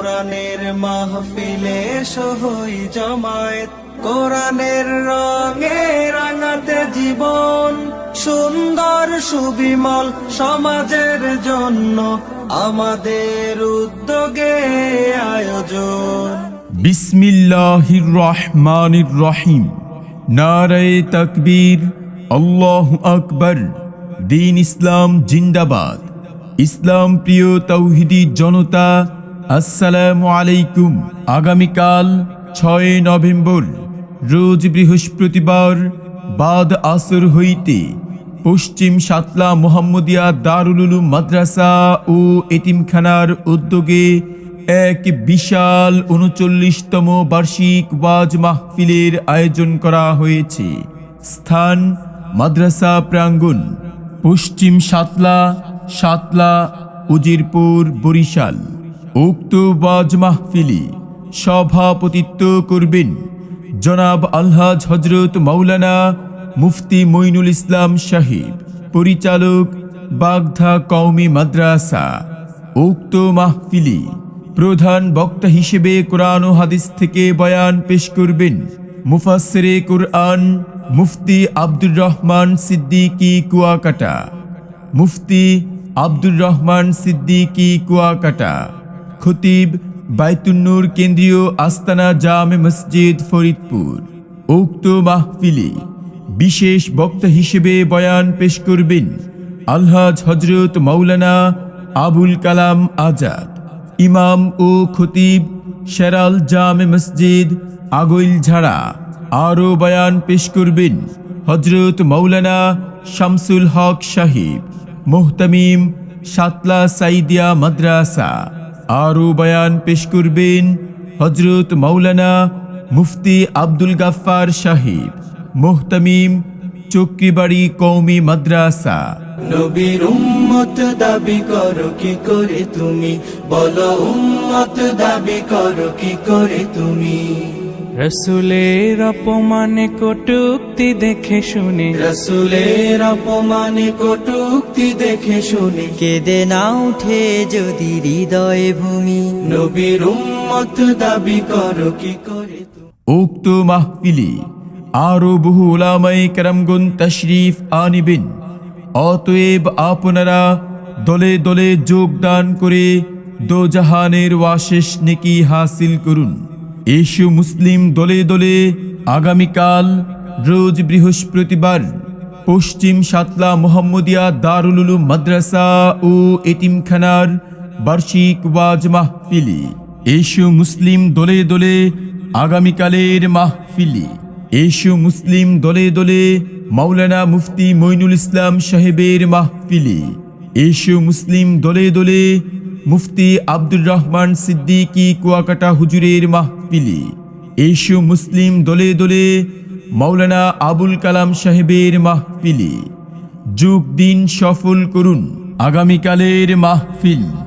কোরআনের মাহফিলে সহই জমায়েত। কোরআনের রঙে রাঙাতে জীবন, সুন্দর সুবিমল সমাজের জন্য আমাদের উদ্যোগে আয়োজন। বিসমিল্লাহির রহমানির রহিম। নারায়ে তকবীর, আল্লাহ আকবর। দিন ইসলাম জিন্দাবাদ। ইসলাম প্রিয় তৌহিদি জনতা আসসালামু আলাইকুম। আগামীকাল ছয় নভেম্বর, রোজ বৃহস্পতিবার, বাদ আসর হইতে পশ্চিম সাতলা মোহাম্মদিয়া দারুল উলুম মাদ্রাসা ও এতিমখানার উদ্যোগে এক বিশাল উনচল্লিশতম বার্ষিক ওয়াজ মাহফিলের আয়োজন করা হয়েছে। স্থান মাদ্রাসা প্রাঙ্গণ, পশ্চিম সাতলা সাতলা, উজিরপুর, বরিশাল। উক্ত ওয়াজ মাহফিলে সভাপতিত্ব করবেন জনাব আলহাজ হজরত মাওলানা মুফতি মইনুল ইসলাম সাহিব, পরিচালক বাগধা কওমি মাদ্রাসা। উক্ত মাহফিলি প্রধান বক্তা হিসেবে কোরআন ও হাদিস থেকে বয়ান পেশ করবেন মুফাসরে কোরআন মুফতি আব্দুর রহমান সিদ্দিকী কুয়াকাটা। মুফতি আব্দুর রহমান সিদ্দিকী কুয়াকাটা। খতিব বাইতুন্নুর কেন্দ্রীয় আস্তানা জামে মসজিদ ফরিদপুর। উক্ত মাহফিলে বিশেষ বক্তা হিসেবে বয়ান পেশ করবেন আলহাজ হজরত মাওলানা আবুল কালাম আজাদ, ইমাম ও খতিব শেরাল জামে মসজিদ আগৈল ঝাড়া আরও বয়ান পেশ করবেন হজরত মাওলানা শামসুল হক সাহিব, মোহতামিম সাতলা সাইদিয়া মাদ্রাসা। আরও বয়ান পেশ করবেন হজরত মৌলানা মুফতি আব্দুল গাফার সাহিব, মোহতামিম চক্রিবাড়ি কৌমি মাদ্রাসা। নবীর উম্মত দাবি করো, কি করে তুমি? বলো উম্মত দাবি করো, কি করে তুমি? রসুলের অপমানে কটুক্তি দেখে শুনে। রসুলের অপমানে কটুক্তি দেখে শুনে। কেঁদে না উঠে যদি হৃদয় ভূমি। নবীর উম্মত দাবি করো কি করে উক্ত মাহফিলে আরও বহু ওলামাই কেরামগুন তশরিফ আনিবেন। অতএব আপনারা দলে দলে যোগদান করে দোজাহানের ওয়াশেষ নেকি হাসিল করুন। এসু মুসলিম দলে দলে আগামীকাল রোজ বৃহস্পতিবার পশ্চিম সাতলা মোহাম্মদিয়া দারুলুলু মাদ্রাসা ও এতিমখানার বার্ষিক ওয়াজ মাহফিলি। এসু মুসলিম দলে দলে আগামীকালের মাহফিলি। এসু মুসলিম দলে দলে মাওলানা মুফতি মইনুল ইসলাম সাহেবের মাহফিলি। এসু মুসলিম দলে দলে মুফতি আব্দুর রহমান সিদ্দিকি কুয়াকাটা হুজুরের মাহফিলি। এশীয় মুসলিম দলে দলে মাওলানা আবুল কালাম সাহেবের মাহফিলি। যুগ দিন সফল করুন আগামীকালের মাহফিল।